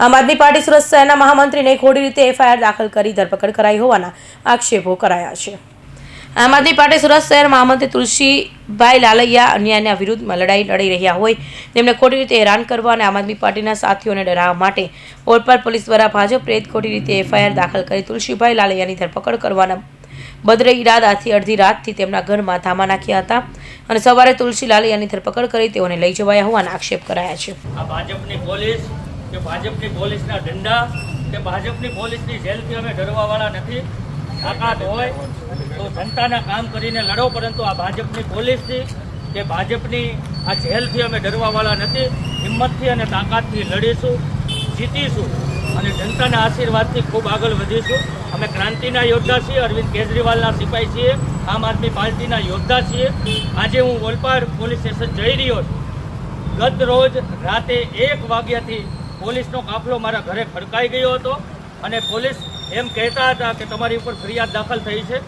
આમ આદમી પાર્ટી સુરત શહેરના મહામંત્રીને ખોટી રીતે એફઆઈઆર દાખલ કરી, ધરપકડ કરાઈ હોવાના આક્ષેપો કરાયા છે. આમ આદમી પાર્ટી સુરત શહેર મહામંત્રી તુલસીભાઈ લાલૈયા અન્યાયના વિરુદ્ધમાં લડાઈ લડી રહ્યા હોય, તેમને ખોટી રીતે હેરાન કરવા અને આમ આદમી પાર્ટીના સાથીઓને ડરાવવા માટે ઓલપાડ પોલીસ દ્વારા ભાજપ પ્રેત ખોટી રીતે એફઆઈઆર દાખલ કરી તુલસીભાઈ લાલૈયાની ધરપકડ કરવાના બદરે ઈરાદાથી અડધી રાતથી તેમના ઘરમાં ધામા નાખ્યા હતા અને સવારે તુલસી લાલૈયાની ધરપકડ કરી તેઓને લઈ જવાયા હોવાના આક્ષેપ કરાયા છે. આ ભાજપની પોલીસ કે ભાજપની પોલીસના ડંડા, કે ભાજપની પોલીસની જેલથી અમે ડરવાવાળા નથી, તાકાત હોય તો જનતાના કામ કરીને લડો, પરંતુ આ ભાજપની પોલીસથી કે ભાજપની આ જેલથી અમે ડરવાવાળા નથી, હિંમતથી અને તાકાતથી લડીશું, જીતીશું અને જનતાના આશીર્વાદથી ખૂબ આગળ વધીશું. અમે ક્રાંતિના યોદ્ધા છીએ, અરવિંદ કેજરીવાલના સિપાહી છીએ, આમ આદમી પાર્ટીના યોદ્ધા છીએ. આજે હું ઓલપાડ પોલીસ સ્ટેશન જઈ રહ્યો છું. ગત રોજ રાતે એક વાગ્યાથી પોલીસનો કાફલો મારા ઘરે ખડકાઈ ગયો હતો અને પોલીસ એમ કહેતા હતા કે તમારી ઉપર ફરિયાદ દાખલ થઈ છે.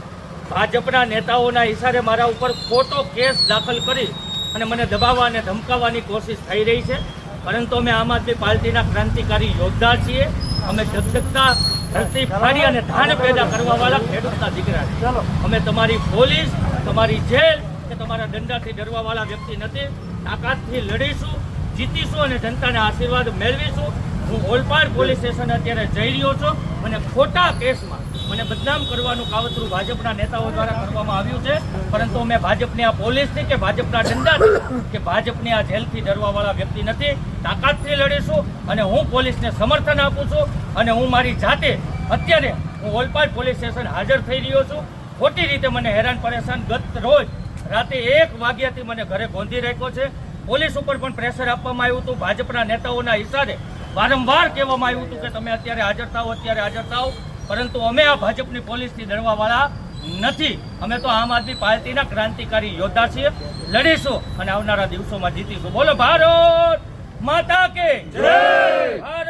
ભાજપના નેતાઓના ઇશારે મારા ઉપર ખોટો કેસ દાખલ કરી અને મને દબાવવા અને ધમકાવવાની કોશિશ થઈ રહી છે. પરંતુ અમે આમ આદમી પાર્ટીના ક્રાંતિકારી યોદ્ધા છીએ. અમે જગજગતા ધરતી ફાડી અને ધાન પેદા કરવાવાળા ખેડૂતના દીકરા છીએ. અમે તમારી પોલીસ તમારી જેલ કે તમારા દંડાથી ડરવાવાળા વ્યક્તિ નથી. તાકાતથી લડીશું જીતીશું અને જનતાના આશીર્વાદ મેળવીશું. હું ઓલપાડ પોલીસ સ્ટેશન અત્યારે જઈ રહ્યો છું મને ખોટા કેસમાં મને બદનામ કરવાનું કાવતરું ભાજપના નેતાઓ દ્વારા કરવામાં આવ્યું છે. પરંતુ અમે ભાજપની આ પોલીસથી કે ભાજપના ડંડાથી કે ભાજપની આ જેલથી ડરવાવાળા વ્યક્તિ નથી, તાકાતથી લડીશું અને હું પોલીસને સમર્થન આપું છું અને હું મારી જાતે અત્યારે હું ઓલપાડ પોલીસ સ્ટેશન હાજર થઈ રહ્યો છું. ખોટી રીતે મને હેરાન પરેશાન ગત રોજ રાતે એક વાગ્યાથી મને ઘરે ગોંધી રાખ્યો છે. પોલીસ ઉપર પણ પ્રેશર આપવામાં આવ્યું હતું. ભાજપના નેતાઓના હિસાબે વારંવાર કહેવામાં આવ્યું હતું કે તમે અત્યારે હાજર થાઓ, અત્યારે હાજર થાઓ. પરંતુ અમે આ ભાજપની પોલીસથી ડરવાવાળા નથી. અમે તો આમ આદમી પાર્ટીના ક્રાંતિકારી યોદ્ધા છીએ. લડીશું અને આવનારા દિવસોમાં જીતીશું. બોલો, ભારત માતા કે જય! ભારત